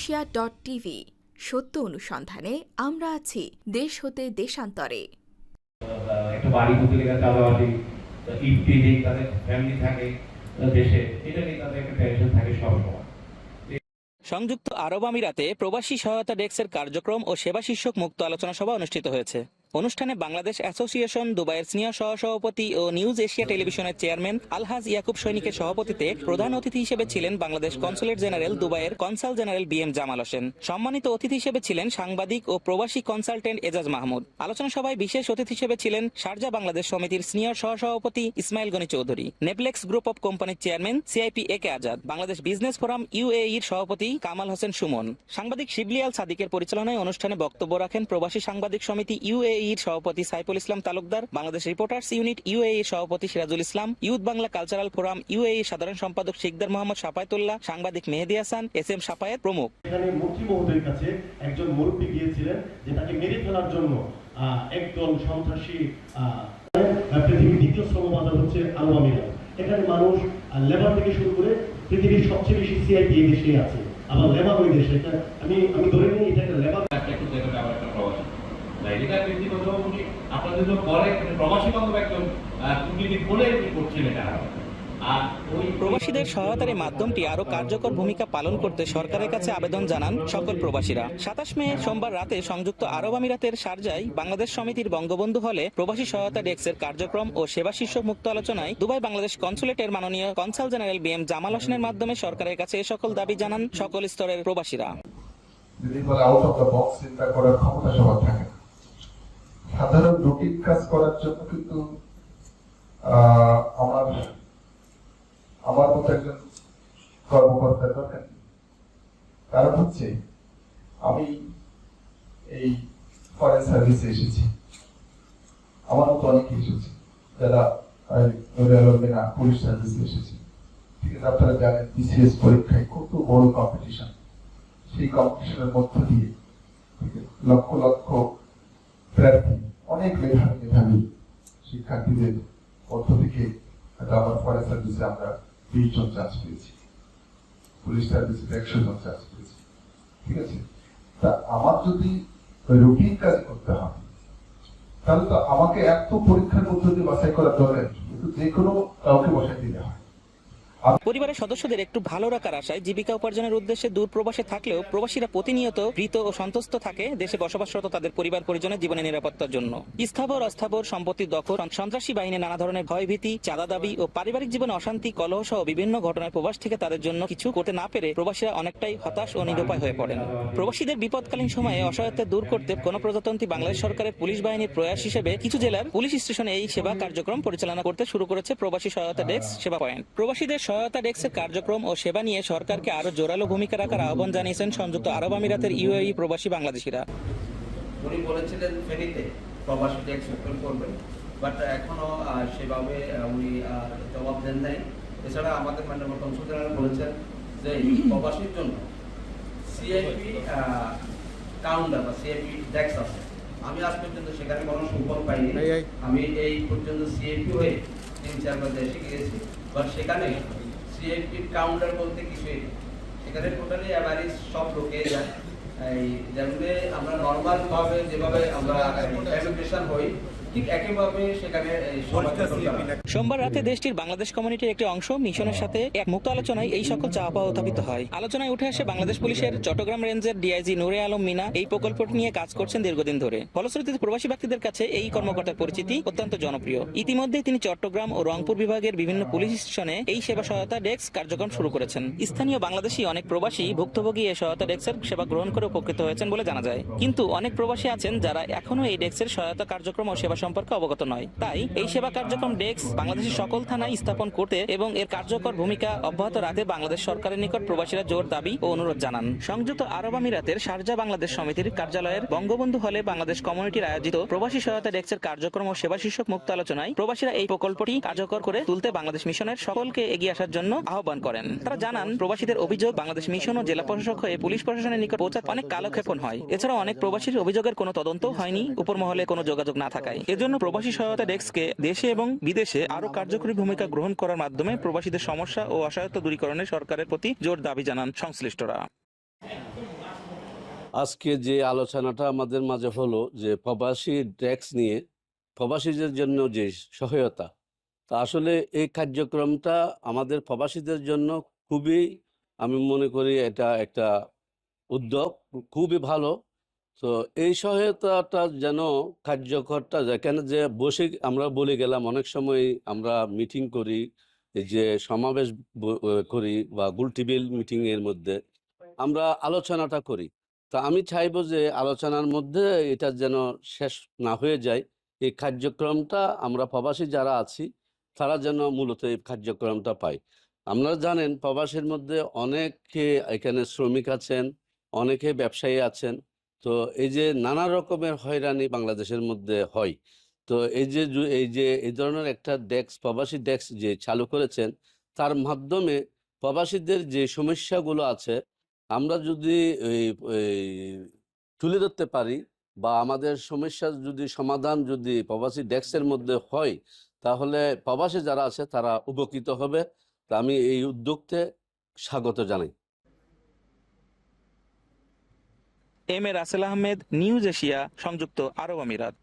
Asia dot TV সত্য অনুসন্ধানে আমরা আছি দেশ হতে দেশান্তরে। একটা বাড়ি করতে গেলে চাঁদাবাজি নেই তাদের ফ্যামিলি থাকে দেশে এটা নিয়ে তাদের একটা টেনশন থাকে সবসময় সংযুক্ত আরব আমিরাতে প্রবাসী সহায়তা ডেস্কের কার্যক্রম ও সেবা শীর্ষক মুক্ত আলোচনা সভা অনুষ্ঠিত হয়েছে। অনুষ্ঠানে বাংলাদেশ অ্যাসোসিয়েশন, দুবাইয়ের সিনিয়র সহসভাপতি ও নিউজ এশিয়া টেলিভিশনের চেয়ারম্যান আলহাজ ইয়াকুব সৈনিকের সভাপতিতে প্রধান অতিথি হিসেবে ছিলেন বাংলাদেশ কনসুলেট জেনারেল, দুবাইয়ের consul general B M Jamal Hossain. সম্মানিত অতিথি হিসেবে ছিলেন সাংবাদিক ও প্রবাসী কনসালটেন্ট এজাজ মাহমুদ। আলোচনা সভায় বিশেষ অতিথি হিসেবে ছিলেন শারজা বাংলাদেশ সমিতির সিনিয়র সহসভাপতি ইসমাইল গনি চৌধুরী, নেপলেক্স গ্রুপ অব কোম্পানির chairman CIP A K Azad, Bangladesh business forum ইউএইর সভাপতি কামাল হোসেন সুমন। সাংবাদিক শিবলিয়াল সাদিকের পরিচালনায় অনুষ্ঠানে বক্তব্য রাখেন প্রবাসী সাংবাদিক সমিতি ইউএইর সভাপতি সাইফুল ইসলাম তালুকদার, বাংলাদেশ রিপোর্টার্স ইউনিট ইউএইর সভাপতি Sirajul Islam, youth Bangla cultural forum UAE সাধারণ সম্পাদক শিকদার মোহাম্মদ সাপায়তুল্লাহ সাংবাদিক মেহেদি হাসান, এস এম সাপায়েত প্রমুখ। এখানে মহোদয়ের কাছে একজন মুরব্বী গিয়েছিলেন, যে তাকে মেরে ফেলার জন্য একদল সন্ত্রাসী পৃথিবীর দ্বিতীয় শ্রমবাজার হচ্ছে এখানে মানুষ লেবার থেকে শুরু করে পৃথিবীর সবচেয়ে বেশি সিআইপি আছে। আবার লেবার ওই দেশে আমি আমি ধরে নিই, এটা একটা লেবার একটা একটু দেখে আবার একটা প্রবাসী তাই এটা উনি আপনাদের তো পরে প্রবাসী বান্ধব একজন কূটনীতিক বলে উনি করছেন এটা। প্রবাসীদের সহায়তার এই মাধ্যমটি আরও কার্যকর ভূমিকা পালন করতে সরকারের কাছে আবেদন জানান সকল প্রবাসীরা। সাতাশ মে সোমবার রাতে সংযুক্ত আরব আমিরাতের শারজায় বাংলাদেশ সমিতির বঙ্গবন্ধু হলে প্রবাসী সহায়তা ডেস্কের কার্যক্রম ও সেবা শীর্ষক মুক্ত আলোচনায় দুবাই বাংলাদেশ কনসুলেটের মাননীয় consul general B M Jamal হোসেনের মাধ্যমে সরকারের কাছে এ সকল দাবি জানান সকল স্তরের প্রবাসীরা। যদি বলে আউট অফ দ্য বক্স চিন্তা করার ক্ষমতা সবার থাকে। সাধারণ রুটিন কাজ করার জন্য কিন্তু আমার আমার মতো একজন কর্মকর্তার দরকার। কারণ হচ্ছে, আমি এই ফরেন সার্ভিসে এসেছি। আমার মতো অনেক এসেছে, যারা পুলিশ সার্ভিসে এসেছে। ঠিক আছে, আপনারা জানেন বিসিএস পরীক্ষায় কত বড় কম্পিটিশন সেই কম্পিটিশনের মধ্য দিয়ে লক্ষ লক্ষ প্রার্থী, অনেক মেধাবী মেধাবী শিক্ষার্থীদের মধ্য থেকে আমার ফরেন সার্ভিসে আমরা বিশ জন চান্স পেয়েছি। পুলিশ সার্ভিসে একশো জন চান্স পেয়েছি। ঠিক আছে? তা আমার যদি রুটিন কাজ করতে হয়, তাহলে তো আমাকে এত পরীক্ষার দিয়ে বাছাই করার দরকার কিন্তু যে কোনো কাউকে বসাই দিলে হয়। পরিবারের সদস্যদের একটু ভালো রাখার আশায় জীবিকা উপার্জনের উদ্দেশ্যে দূর প্রবাসে থাকলেও প্রবাসীরা প্রতিনিয়ত ভীত ও সন্তুষ্ট থাকে, দেশে বসবাসরত তাদের পরিবার পরিজনের জীবনের নিরাপত্তার জন্য। স্থাবর, অস্থাবর সম্পত্তির দখল, সন্ত্রাসী বাহিনী, নানা ধরনের ভয়ভীতি, চাঁদা দাবি ও পারিবারিক জীবনে অশান্তি কলহ সহ বিভিন্ন ঘটনার প্রবাস থেকে তাদের জন্য কিছু করতে না পেরে প্রবাসীরা অনেকটাই হতাশ ও নিরুপায় হয়ে পড়েন। প্রবাসীদের বিপদকালীন সময়ে অসহায়তা দূর করতে গণপ্রজাতন্ত্রী বাংলাদেশ সরকারের পুলিশ বাহিনীর প্রয়াস হিসেবে কিছু জেলার পুলিশ স্টেশনে এই সেবা কার্যক্রম পরিচালনা করতে শুরু করেছে প্রবাসী সহায়তা ডেস্ক সেবা পয়েন্ট। প্রবাসীদের সহায়তা ডেস্কের কার্যক্রম ও সেবা নিয়ে সরকারকে আরও জোরালো ভূমিকা রাখার আহ্বান জানিয়েছেন সংযুক্ত আরব আমিরাতের ইউএই প্রবাসী বাংলাদেশিরা। উনি বলেছিলেন ফেনীতে প্রবাসী ট্যাক্স ওপেন করবেন বাট এখনও সেভাবে উনি জবাব দেন নাই। এছাড়া আমাদের মাননীয় কনসুল জেনারেল বলেছেন যে প্রবাসীর জন্য সিআইপি কাউন্টার বা সিআইপি ট্যাক্স আছে। আমি আজ পর্যন্ত সেখানে কোনো সুফল পাইনি। আমি এই পর্যন্ত সিআইপি হয়ে তিন চারবার দেশে গিয়েছি বাট সেখানে কাউন্টার বলতে কিছুই নেই সেখানে টোটালি অ্যাভারেজ সব লোকে যায়। এই যেমন আমরা নর্মাল ভাবে যেভাবে আমরা এডুকেশন হই ঠিক একইভাবে সেখানে এই সমাজে সোমবার রাতে দেশটির বাংলাদেশ কমিউনিটির একটি অংশ মিশনের সাথে এক মুক্ত আলোচনায় এই সকল চাওয়া পাওয়া উত্থাপিত হয়। আলোচনায় উঠে আসে বাংলাদেশ পুলিশের চট্টগ্রাম রেঞ্জের ডিআইজি নুরে আলম মিনা এই প্রকল্পটি নিয়ে কাজ করছেন দীর্ঘদিন ধরে। ফলশ্রুতিতে প্রবাসী ব্যক্তিদের কাছে এই কর্মকর্তার পরিচিতি অত্যন্ত জনপ্রিয়। ইতিমধ্যে তিনি চট্টগ্রাম ও রংপুর বিভাগের বিভিন্ন পুলিশ স্টেশনে এই সেবা সহায়তা ডেস্ক কার্যক্রম শুরু করেছেন। স্থানীয় বাংলাদেশি অনেক প্রবাসী ভুক্তভোগী এই সহায়তা ডেস্কের সেবা গ্রহণ করে উপকৃত হয়েছেন বলে জানা যায়। কিন্তু অনেক প্রবাসী আছেন যারা এখনও এই ডেস্কের সহায়তা কার্যক্রম ও সেবা সম্পর্কে অবগত নয়। তাই এই সেবা কার্যক্রম ডেস্ক বাংলাদেশের সকল থানায় স্থাপন করতে এবং এর কার্যকর ভূমিকা অব্যাহত রাখতে বাংলাদেশ সরকারের নিকট প্রবাসীরা জোর দাবি ও অনুরোধ জানান। সংযুক্ত আরব আমিরাতের শারজা বাংলাদেশ সমিতির কার্যালয়ের বঙ্গবন্ধু হলে বাংলাদেশ কমিউনিটির আয়োজিত প্রবাসী সহায়তা ডেস্কের কার্যক্রম ও সেবা শীর্ষক মুক্ত আলোচনায় প্রবাসীরা এই প্রকল্পটি কার্যকর করে তুলতে বাংলাদেশ মিশনের সকলকে এগিয়ে আসার জন্য আহ্বান করেন। তারা জানান, প্রবাসীদের অভিযোগ, বাংলাদেশ মিশন ও জেলা প্রশাসক হয়ে পুলিশ প্রশাসনের নিকট পৌঁছাতে অনেক কালক্ষেপণ হয়। এছাড়া অনেক প্রবাসীর অভিযোগের কোনো তদন্ত হয়নি। উপর মহলে কোনো যোগাযোগ না থাকায়। এজন্য প্রবাসী সহায়তা ডেস্ককে দেশে এবং বিদেশে আরও কার্যকরী ভূমিকা গ্রহণ করার মাধ্যমে প্রবাসীদের সমস্যা ও অসহায়তা দূরীকরণে সরকারের প্রতি জোর দাবি জানান সংশ্লিষ্টরা। আজকে যে আলোচনাটা আমাদের মাঝে হলো যে প্রবাসী ট্যাক্স নিয়ে, প্রবাসীদের জন্য যে সহায়তা, তা আসলে এই কার্যক্রমটা আমাদের প্রবাসীদের জন্য খুবই, আমি মনে করি এটা একটা উদ্যোগ, খুবই ভালো। তো এই সহায়তাটা যেন কার্যকরটা যেখানে যে বসে আমরা বলে গেলাম, অনেক সময় আমরা মিটিং করি যে সমাবেশ করি বা গুল টেবিল মিটিং এর মধ্যে আমরা আলোচনাটা করি। তা আমি চাইব যে আলোচনার মধ্যে এটা যেন শেষ না হয়ে যায়। এই কার্যক্রমটা আমরা প্রবাসী যারা আছি, তারা যেন মূলত এই কার্যক্রমটা পাই আপনারা জানেন, প্রবাসীর মধ্যে অনেকে এখানে শ্রমিক আছেন, অনেকে ব্যবসায়ী আছেন। তো এই যে নানা রকমের হয়রানি বাংলাদেশের মধ্যে হয়। তো এই যে এই যে, এই ধরনের একটা ডেস্ক, প্রবাসী ডেস্ক যে চালু করেছেন, তার মাধ্যমে প্রবাসীদের যে সমস্যাগুলো আছে, আমরা যদি তুলে ধরতে পারি বা আমাদের সমস্যার যদি সমাধান যদি প্রবাসী ডেস্কের মধ্যে হয়, তাহলে প্রবাসী যারা আছে তারা উপকৃত হবে। তা আমি এই উদ্যোগতে স্বাগত জানাই। M A Rasel Ahmed news Asia সংযুক্ত আরব আমিরাত।